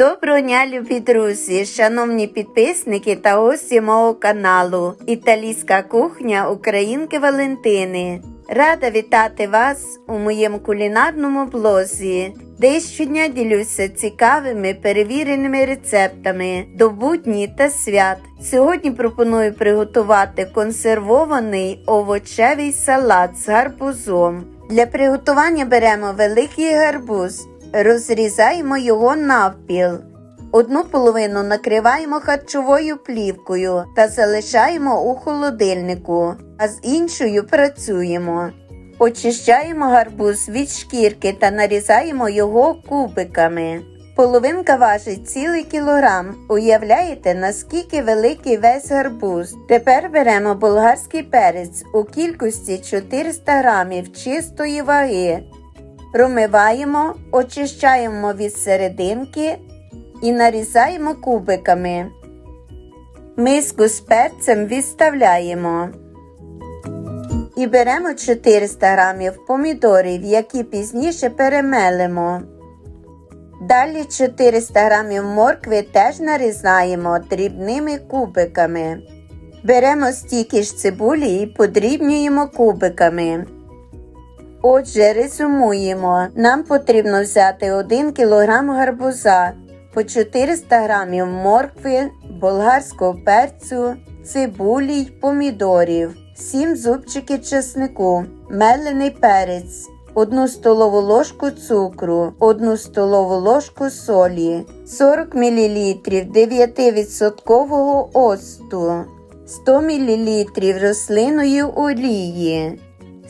Доброго дня, любі друзі, шановні підписники та гості мого каналу Італійська кухня Українки Валентини. Рада вітати вас у моєму кулінарному блозі, де щодня ділюся цікавими перевіреними рецептами до будні та свят. Сьогодні пропоную приготувати консервований овочевий салат з гарбузом. Для приготування беремо великий гарбуз. Розрізаємо його навпіл. Одну половину накриваємо харчовою плівкою та залишаємо у холодильнику, а з іншою працюємо. Очищаємо гарбуз від шкірки та нарізаємо його кубиками. Половинка важить цілий кілограм. Уявляєте, наскільки великий весь гарбуз. Тепер беремо болгарський перець у кількості 400 грамів чистої ваги. Промиваємо, очищаємо від серединки і нарізаємо кубиками. Миску з перцем відставляємо. І беремо 400 грамів помідорів, які пізніше перемелимо. Далі 400 грамів моркви теж нарізаємо дрібними кубиками. Беремо стільки ж цибулі і подрібнюємо кубиками. Отже, резюмуємо, нам потрібно взяти 1 кг гарбуза, по 400 г моркви, болгарського перцю, цибулі й помідорів, 7 зубчиків чеснику, мелений перець, 1 столову ложку цукру, 1 столову ложку солі, 40 мл 9% оцту, 100 мл рослинної олії.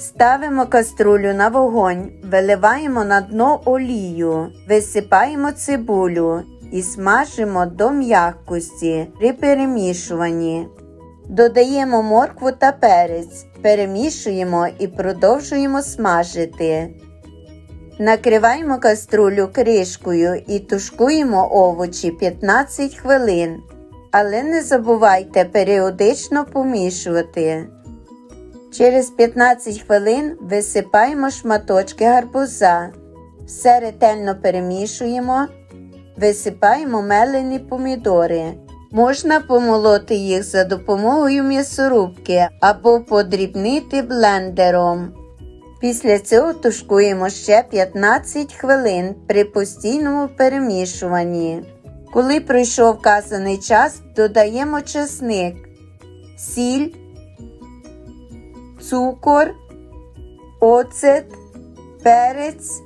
Ставимо каструлю на вогонь, виливаємо на дно олію, висипаємо цибулю і смажимо до м'якості при перемішуванні. Додаємо моркву та перець, перемішуємо і продовжуємо смажити. Накриваємо каструлю кришкою і тушкуємо овочі 15 хвилин. Але не забувайте періодично помішувати. Через 15 хвилин висипаємо шматочки гарбуза. Все ретельно перемішуємо, висипаємо мелені помідори. Можна помолоти їх за допомогою м'ясорубки або подрібнити блендером. Після цього тушкуємо ще 15 хвилин при постійному перемішуванні. Коли пройшов вказаний час, додаємо чесник, сіль цукор, оцет, перець.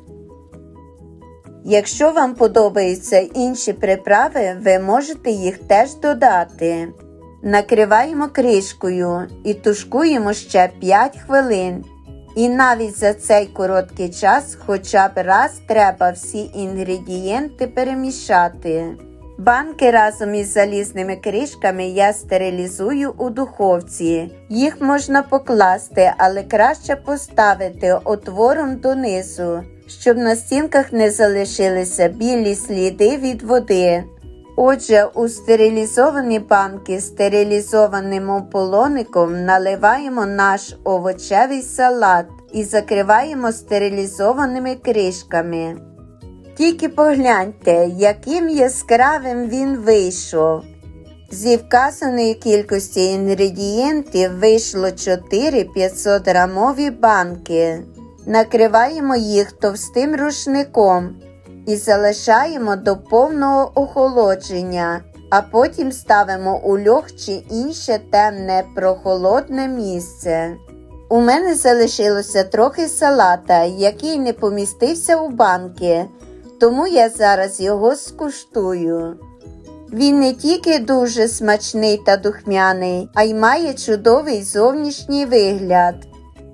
Якщо вам подобаються інші приправи, ви можете їх теж додати. Накриваємо кришкою і тушкуємо ще 5 хвилин. І навіть за цей короткий час хоча б раз треба всі інгредієнти перемішати. Банки разом із залізними кришками я стерилізую у духовці. Їх можна покласти, але краще поставити отвором донизу, щоб на стінках не залишилися білі сліди від води. Отже, у стерилізовані банки стерилізованим ополоником наливаємо наш овочевий салат і закриваємо стерилізованими кришками. Тільки погляньте, яким яскравим він вийшов. Зі вказаної кількості інгредієнтів вийшло 4 500 грамові банки. Накриваємо їх товстим рушником і залишаємо до повного охолодження, а потім ставимо у льох чи інше темне прохолодне місце. У мене залишилося трохи салата, який не помістився у банки тому я зараз його скуштую. Він не тільки дуже смачний та духмяний, а й має чудовий зовнішній вигляд.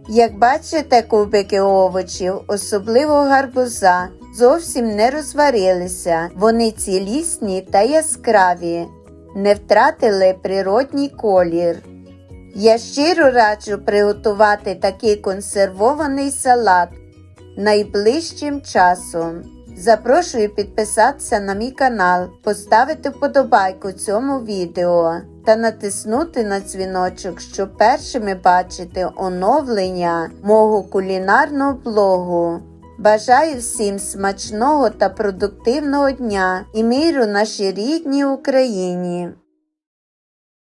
Як бачите, кубики овочів, особливо гарбуза, зовсім не розварилися, вони цілісні та яскраві, не втратили природній колір. Я щиро раджу приготувати такий консервований салат найближчим часом. Запрошую підписатися на мій канал, поставити вподобайку цьому відео та натиснути на дзвіночок, щоб першими бачити оновлення мого кулінарного блогу. Бажаю всім смачного та продуктивного дня і миру нашій рідній Україні.